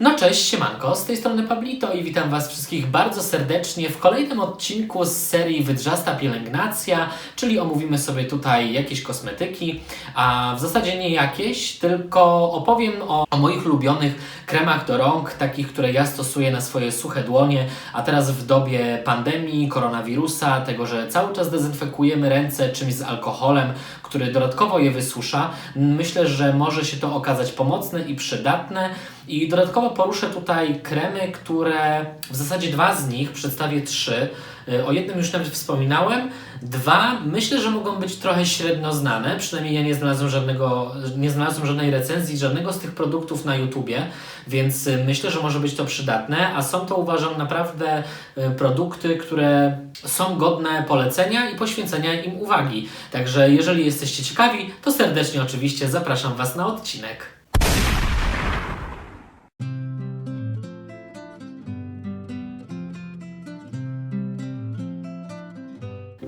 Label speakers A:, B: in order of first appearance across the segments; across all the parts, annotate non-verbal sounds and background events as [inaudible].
A: No cześć, siemanko, z tej strony Pablito i witam Was wszystkich bardzo serdecznie w kolejnym odcinku z serii Wydrzasta Pielęgnacja, czyli omówimy sobie tutaj jakieś kosmetyki, a w zasadzie nie jakieś, tylko opowiem o, o moich ulubionych kremach do rąk, takich, które ja stosuję na swoje suche dłonie, a teraz w dobie pandemii, koronawirusa, tego, że cały czas dezynfekujemy ręce czymś z alkoholem, który dodatkowo je wysusza, myślę, że może się to okazać pomocne i przydatne. I dodatkowo poruszę tutaj kremy, które w zasadzie dwa z nich, przedstawię trzy. Y, O jednym już nawet wspominałem. Dwa, myślę, że mogą być trochę średnio znane. Przynajmniej ja nie znalazłem żadnego, nie znalazłem żadnej recenzji, żadnego z tych produktów na YouTubie, więc y, myślę, że może być to przydatne. A są to uważam naprawdę y, produkty, które są godne polecenia i poświęcenia im uwagi. Także jeżeli jesteście ciekawi, to serdecznie oczywiście zapraszam Was na odcinek.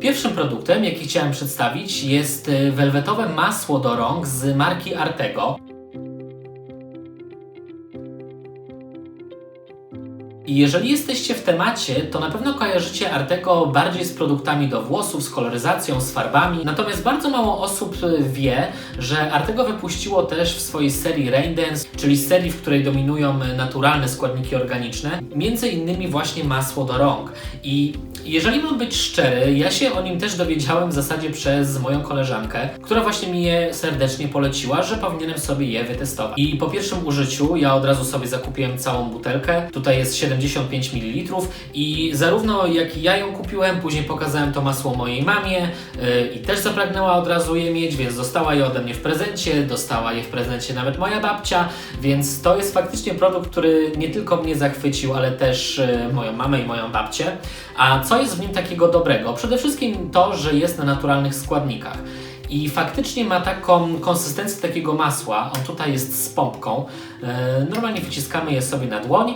A: Pierwszym produktem, jaki chciałem przedstawić, jest y, welwetowe masło do rąk z marki Artego. I jeżeli jesteście w temacie, to na pewno kojarzycie Artego bardziej z produktami do włosów, z koloryzacją, z farbami. Natomiast bardzo mało osób y, wie, że Artego wypuściło też w swojej serii Raindance, czyli serii, w której dominują y, naturalne składniki organiczne, między innymi właśnie masło do rąk. I jeżeli mam być szczery, ja się o nim też dowiedziałem w zasadzie przez moją koleżankę, która właśnie mi je serdecznie poleciła, że powinienem sobie je wytestować. I po pierwszym użyciu ja od razu sobie zakupiłem całą butelkę. Tutaj jest 75 ml i zarówno jak ja ją kupiłem, później pokazałem to masło mojej mamie yy, i też zapragnęła od razu je mieć, więc dostała je ode mnie w prezencie, dostała je w prezencie nawet moja babcia, więc to jest faktycznie produkt, który nie tylko mnie zachwycił, ale też yy, moją mamę i moją babcię. A co jest w nim takiego dobrego? Przede wszystkim to, że jest na naturalnych składnikach. I faktycznie ma taką konsystencję takiego masła. On tutaj jest z pompką. Yy, normalnie wyciskamy je sobie na dłoń.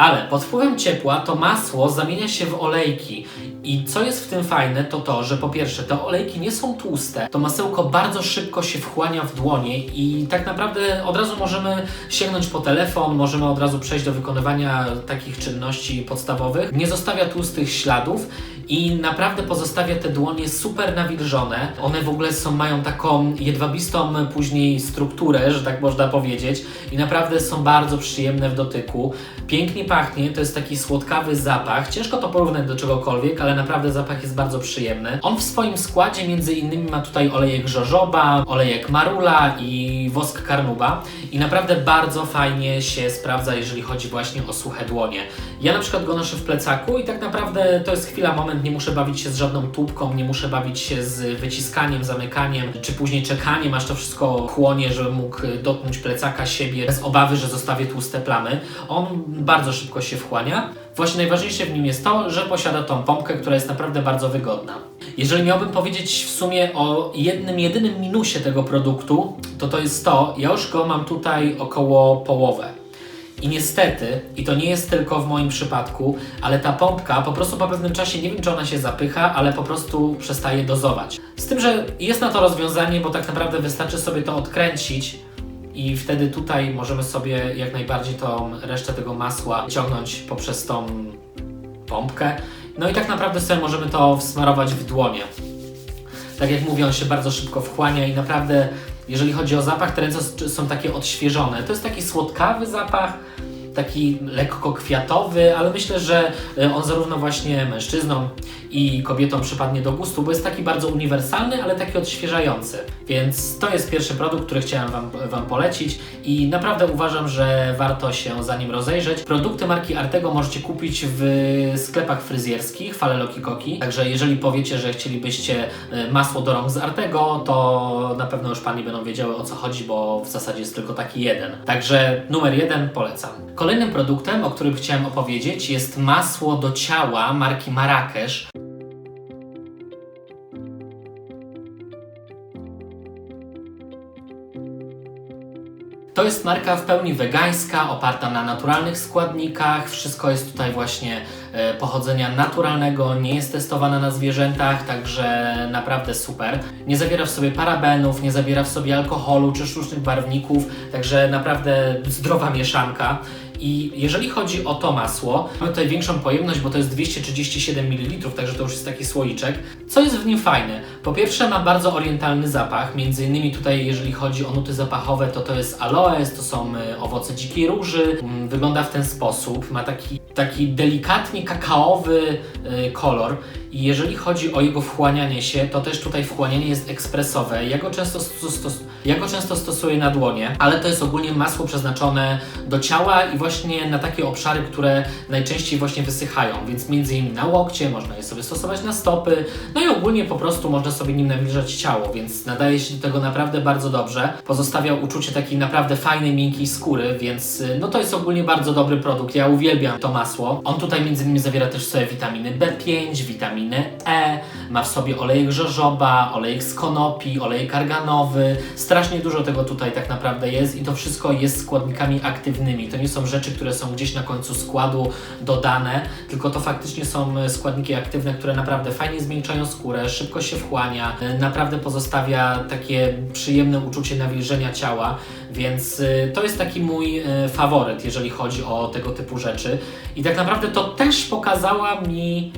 A: Ale pod wpływem ciepła to masło zamienia się w olejki. I co jest w tym fajne, to to, że po pierwsze te olejki nie są tłuste, to masełko bardzo szybko się wchłania w dłonie i tak naprawdę od razu możemy sięgnąć po telefon, możemy od razu przejść do wykonywania takich czynności podstawowych. Nie zostawia tłustych śladów i naprawdę pozostawia te dłonie super nawilżone. One w ogóle są, mają taką jedwabistą później strukturę, że tak można powiedzieć i naprawdę są bardzo przyjemne w dotyku. Pięknie pachnie, to jest taki słodkawy zapach. Ciężko to porównać do czegokolwiek, ale naprawdę zapach jest bardzo przyjemny. On w swoim składzie między innymi ma tutaj olejek żożoba, olejek marula i wosk karnuba i naprawdę bardzo fajnie się sprawdza, jeżeli chodzi właśnie o suche dłonie. Ja na przykład go noszę w plecaku i tak naprawdę to jest chwila, moment, nie muszę bawić się z żadną tubką, nie muszę bawić się z wyciskaniem, zamykaniem, czy później czekaniem, aż to wszystko chłonie, żebym mógł dotknąć plecaka siebie bez obawy, że zostawię tłuste plamy. On bardzo szybko się wchłania. Właśnie najważniejsze w nim jest to, że posiada tą pompkę, która jest naprawdę bardzo wygodna. Jeżeli miałbym powiedzieć w sumie o jednym, jedynym minusie tego produktu, to to jest to, ja już go mam tutaj około połowę. I niestety, i to nie jest tylko w moim przypadku, ale ta pompka po prostu po pewnym czasie, nie wiem czy ona się zapycha, ale po prostu przestaje dozować. Z tym, że jest na to rozwiązanie, bo tak naprawdę wystarczy sobie to odkręcić i wtedy tutaj możemy sobie jak najbardziej tą resztę tego masła ciągnąć poprzez tą pompkę. No i tak naprawdę sobie możemy to wsmarować w dłonie. Tak jak mówię, on się bardzo szybko wchłania i naprawdę, jeżeli chodzi o zapach, te ręce są takie odświeżone. To jest taki słodkawy zapach, taki lekko kwiatowy, ale myślę, że y, on zarówno właśnie mężczyznom i kobietom przypadnie do gustu, bo jest taki bardzo uniwersalny, ale taki odświeżający. Więc to jest pierwszy produkt, który chciałem Wam, wam polecić i naprawdę uważam, że warto się za nim rozejrzeć. Produkty marki Artego możecie kupić w sklepach fryzjerskich, Fale Loki Koki. Także jeżeli powiecie, że chcielibyście y, masło do rąk z Artego, to na pewno już Pani będą wiedziały o co chodzi, bo w zasadzie jest tylko taki jeden. Także numer jeden polecam. Kolejnym produktem, o którym chciałem opowiedzieć jest masło do ciała marki Marrakesz. To jest marka w pełni wegańska, oparta na naturalnych składnikach. Wszystko jest tutaj właśnie e, pochodzenia naturalnego, nie jest testowana na zwierzętach, także naprawdę super. Nie zawiera w sobie parabenów, nie zawiera w sobie alkoholu czy sztucznych barwników, także naprawdę zdrowa mieszanka. I jeżeli chodzi o to masło, mamy tutaj większą pojemność, bo to jest 237 ml, także to już jest taki słoiczek. Co jest w nim fajne? Po pierwsze ma bardzo orientalny zapach, między innymi tutaj jeżeli chodzi o nuty zapachowe, to to jest aloes, to są y, owoce dzikiej róży. Mm, Wygląda w ten sposób, ma taki, taki delikatnie kakaowy y, kolor. I jeżeli chodzi o jego wchłanianie się, to też tutaj wchłanianie jest ekspresowe. Ja go często, ja go często stosuję na dłonie, ale to jest ogólnie masło przeznaczone do ciała i właśnie na takie obszary, które najczęściej właśnie wysychają, więc między innymi na łokcie, można je sobie stosować na stopy, no i ogólnie po prostu można sobie nim nawilżać ciało, więc nadaje się do tego naprawdę bardzo dobrze. Pozostawia uczucie takiej naprawdę fajnej, miękkiej skóry, więc y, no to jest ogólnie bardzo dobry produkt. Ja uwielbiam to masło. On tutaj między innymi zawiera też sobie witaminy B5, witaminy E, ma w sobie olejek żożoba, olejek z konopi, olejek arganowy. Strasznie dużo tego tutaj tak naprawdę jest i to wszystko jest składnikami aktywnymi. To nie są rzeczy, które są gdzieś na końcu składu dodane, tylko to faktycznie są e, składniki aktywne, które naprawdę fajnie zmiękczają skórę, szybko się wchłania, e, naprawdę pozostawia takie przyjemne uczucie nawilżenia ciała, więc e, to jest taki mój faworyt, jeżeli chodzi o tego typu rzeczy. I tak naprawdę to też pokazała mi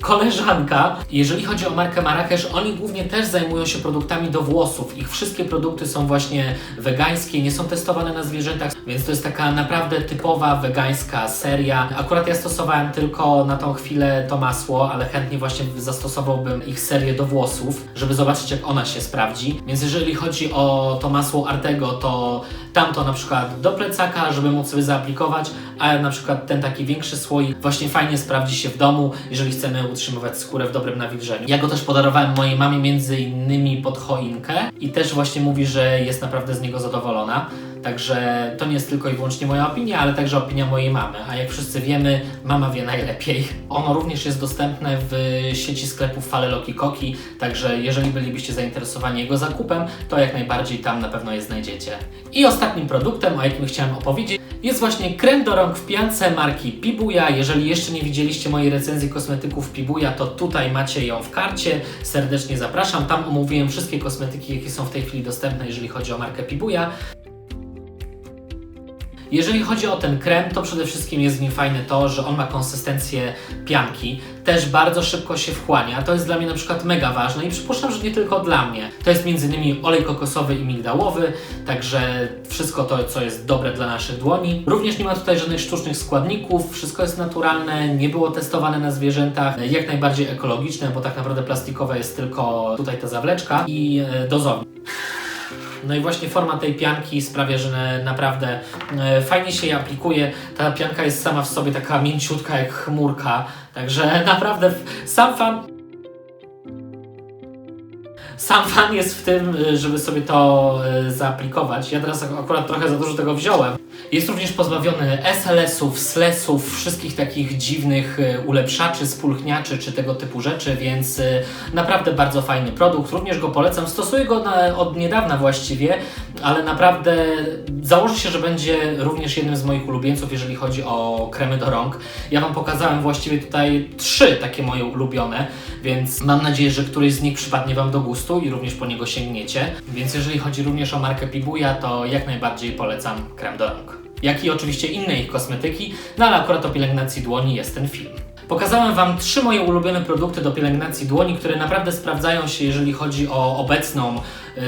A: koleżanka. Jeżeli chodzi o markę Marrakesz, oni głównie też zajmują się produktami do włosów. Ich wszystkie produkty są właśnie wegańskie, nie są testowane na zwierzętach, więc to jest taka naprawdę typowa wegańska seria. Akurat ja stosowałem tylko na tą chwilę to masło, ale chętnie właśnie zastosowałbym ich serię do włosów, żeby zobaczyć jak ona się sprawdzi. Więc jeżeli chodzi o to masło Artego, to tamto na przykład do plecaka, żeby móc sobie zaaplikować, a na przykład ten taki większy słoik właśnie fajnie sprawdzi się w domu, jeżeli chcemy utrzymywać skórę w dobrym nawilżeniu. Ja go też podarowałem mojej mamie między innymi pod choinkę i też właśnie mówi, że jest naprawdę z niego zadowolona. Także to nie jest tylko i wyłącznie moja opinia, ale także opinia mojej mamy. A jak wszyscy wiemy, mama wie najlepiej. Ono również jest dostępne w sieci sklepów Faleloki Koki, także jeżeli bylibyście zainteresowani jego zakupem, to jak najbardziej tam na pewno je znajdziecie. I ostatnim produktem, o jakim chciałem opowiedzieć, jest właśnie krem do rąk w piance marki Pibuja. Jeżeli jeszcze nie widzieliście mojej recenzji kosmetyków Pibuja, to tutaj macie ją w karcie. Serdecznie zapraszam. Tam omówiłem wszystkie kosmetyki, jakie są w tej chwili dostępne, jeżeli chodzi o markę Pibuja. Jeżeli chodzi o ten krem, to przede wszystkim jest w nim fajne to, że on ma konsystencję pianki, też bardzo szybko się wchłania. To jest dla mnie na przykład mega ważne i przypuszczam, że nie tylko dla mnie. To jest m.in. olej kokosowy i migdałowy, także wszystko to, co jest dobre dla naszych dłoni. Również nie ma tutaj żadnych sztucznych składników, wszystko jest naturalne, nie było testowane na zwierzętach, jak najbardziej ekologiczne, bo tak naprawdę plastikowe jest tylko tutaj ta zawleczka i e, dozownik. No i właśnie forma tej pianki sprawia, że naprawdę e, fajnie się je aplikuje. Ta pianka jest sama w sobie taka mięciutka jak chmurka, także [laughs] naprawdę sam fan. Sam fan jest w tym, y, żeby sobie to y, zaaplikować. Ja teraz ak- akurat trochę za dużo tego wziąłem. Jest również pozbawiony SLS-ów, SLS-ów, wszystkich takich dziwnych y, ulepszaczy, spulchniaczy czy tego typu rzeczy, więc y, naprawdę bardzo fajny produkt. Również go polecam. Stosuję go na, od niedawna właściwie, ale naprawdę założę się, że będzie również jednym z moich ulubieńców, jeżeli chodzi o kremy do rąk. Ja Wam pokazałem właściwie tutaj trzy takie moje ulubione, więc mam nadzieję, że któryś z nich przypadnie Wam do gustu i również po niego sięgniecie. Więc jeżeli chodzi również o markę Pibuja, to jak najbardziej polecam krem do rąk. Jak i oczywiście inne ich kosmetyki, no ale akurat o pielęgnacji dłoni jest ten film. Pokazałem Wam trzy moje ulubione produkty do pielęgnacji dłoni, które naprawdę sprawdzają się, jeżeli chodzi o obecną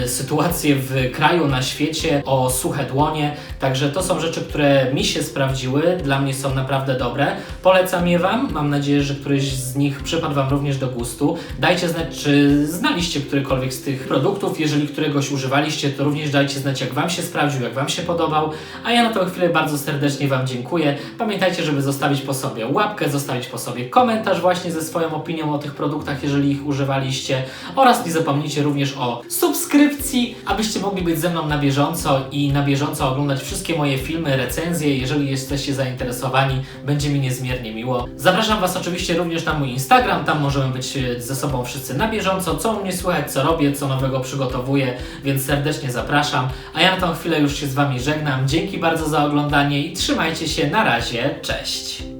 A: sytuację w kraju, na świecie, o suche dłonie. Także to są rzeczy, które mi się sprawdziły, dla mnie są naprawdę dobre. Polecam je Wam. Mam nadzieję, że któryś z nich przypadł Wam również do gustu. Dajcie znać, czy znaliście którykolwiek z tych produktów. Jeżeli któregoś używaliście, to również dajcie znać, jak Wam się sprawdził, jak Wam się podobał. A ja na tę chwilę bardzo serdecznie Wam dziękuję. Pamiętajcie, żeby zostawić po sobie łapkę, zostawić po sobie komentarz właśnie ze swoją opinią o tych produktach, jeżeli ich używaliście. Oraz nie zapomnijcie również o subskrypcji subskrypcji, abyście mogli być ze mną na bieżąco i na bieżąco oglądać wszystkie moje filmy, recenzje. Jeżeli jesteście zainteresowani, będzie mi niezmiernie miło. Zapraszam Was oczywiście również na mój Instagram, tam możemy być e, ze sobą wszyscy na bieżąco, co u mnie słychać, co robię, co nowego przygotowuję, więc serdecznie zapraszam. A ja na tą chwilę już się z Wami żegnam. Dzięki bardzo za oglądanie i trzymajcie się. Na razie, cześć!